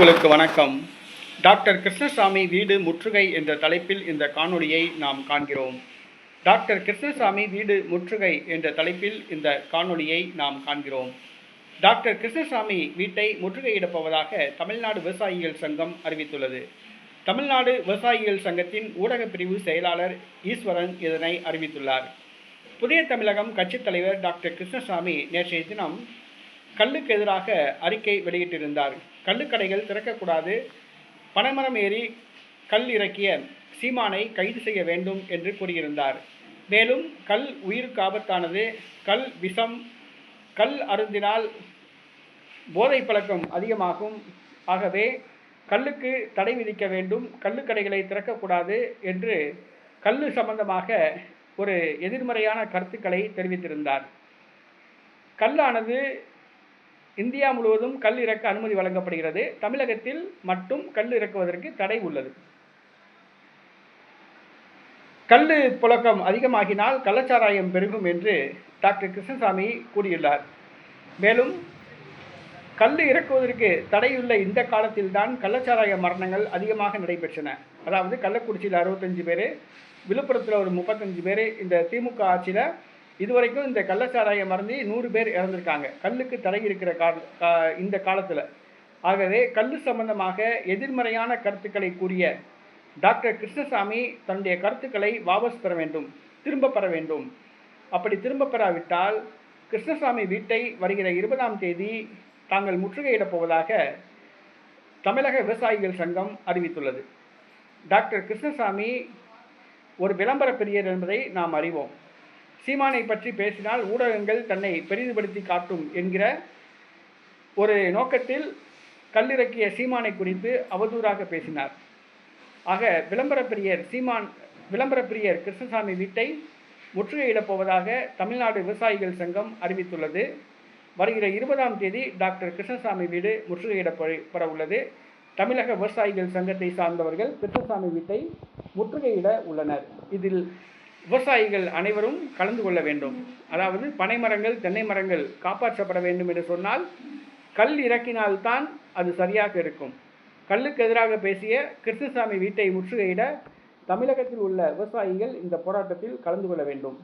உங்களுக்கு வணக்கம். டாக்டர் கிருஷ்ணசாமி வீடு முற்றுகை என்ற தலைப்பில் இந்த காணொளியை நாம் காண்கிறோம். டாக்டர் கிருஷ்ணசாமி வீடு முற்றுகை என்ற தலைப்பில் இந்த காணொளியை நாம் காண்கிறோம். டாக்டர் கிருஷ்ணசாமி வீட்டை முற்றுகையிடப் போவதாக தமிழ்நாடு விவசாயிகள் சங்கம் அறிவித்துள்ளது. தமிழ்நாடு விவசாயிகள் சங்கத்தின் ஊடகப் பிரிவு செயலாளர் ஈஸ்வரன் இதனை அறிவித்துள்ளார். புதிய தமிழகம் கட்சித் தலைவர் டாக்டர் கிருஷ்ணசாமி நேற்றைய தினம் கல்லுக்கு எதிராக அறிக்கை வெளியிட்டிருந்தார். கல்லுக்கடைகள் திறக்கக்கூடாது. பனைமரம் ஏறி கல் இறக்கிய சீமானை கைது செய்ய வேண்டும் என்று கூறியிருந்தார். மேலும் கல் உயிருக்கு ஆபத்தானது. கல் விஷம் கல் அருந்தினால் போதை பழக்கம் அதிகமாகும். ஆகவே கல்லுக்கு தடை விதிக்க வேண்டும். கள்ளுக்கடைகளை திறக்கக்கூடாது என்று கல்லு சம்பந்தமாக ஒரு எதிர்மறையான கருத்துக்களை தெரிவித்திருந்தார். கல்லானது இந்தியா முழுவதும் கல் இறக்க அனுமதி வழங்கப்படுகிறது. தமிழகத்தில் மட்டும் கல் இறக்குவதற்கு தடை உள்ளது. கல் புழக்கம் அதிகமாகினால் கள்ளச்சாராயம் பெருகும் என்று டாக்டர் கிருஷ்ணசாமி கூறியுள்ளார். மேலும் கல் இறக்குவதற்கு தடையுள்ள இந்த காலத்தில்தான் கள்ளச்சாராய மரணங்கள் அதிகமாக நடைபெற்றன. அதாவது கள்ளக்குறிச்சியில் அறுபத்தஞ்சு பேர் விழுப்புரத்தில் ஒரு முப்பத்தஞ்சு பேர் இந்த திமுக ஆட்சியில் இதுவரைக்கும் இந்த கள்ளச்சாராயம் மறந்து நூறு பேர் இறந்துருக்காங்க. கல்லுக்கு தடை இருக்கிற கா- இந்த காலத்தில். ஆகவே கல் சம்பந்தமாக எதிர்மறையான கருத்துக்களை கூறிய டாக்டர் கிருஷ்ணசாமி தன்னுடைய கருத்துக்களை வாபஸ் பெற வேண்டும் திரும்ப பெற வேண்டும். அப்படி திரும்ப பெறாவிட்டால் கிருஷ்ணசாமி வீட்டை வருகிற இருபதாம் தேதி தாங்கள் முற்றுகையிடப் போவதாக தமிழக விவசாயிகள் சங்கம் அறிவித்துள்ளது. டாக்டர் கிருஷ்ணசாமி ஒரு விளம்பர பிரியர் என்பதை நாம் அறிவோம். சீமானை பற்றி பேசினால் ஊடகங்கள் தன்னை பெரிதுபடுத்தி காட்டும் என்கிற ஒரு நோக்கத்தில் கல்லிறக்கிய சீமானை குறித்து அவதூறாக பேசினார். ஆக விளம்பர பிரியர் சீமான் விளம்பர பிரியர் கிருஷ்ணசாமி வீட்டை முற்றுகையிடப் போவதாக தமிழ்நாடு விவசாயிகள் சங்கம் அறிவித்துள்ளது. வருகிற இருபதாம் தேதி டாக்டர் கிருஷ்ணசாமி வீடு முற்றுகையிடப்பட உள்ளது. தமிழக விவசாயிகள் சங்கத்தை சார்ந்தவர்கள் கிருஷ்ணசாமி வீட்டை முற்றுகையிட உள்ளனர். இதில் விவசாயிகள் அனைவரும் கலந்து கொள்ள வேண்டும். அதாவது பனை மரங்கள் தென்னை மரங்கள் காப்பாற்றப்பட வேண்டும் என்று சொன்னால் கல் இறக்கினால்தான் அது சரியாக இருக்கும். கல்லுக்கு எதிராக பேசிய கிருஷ்ணசாமி வீட்டை முற்றுகையிட தமிழகத்தில் உள்ள விவசாயிகள் இந்த போராட்டத்தில் கலந்து கொள்ள வேண்டும்.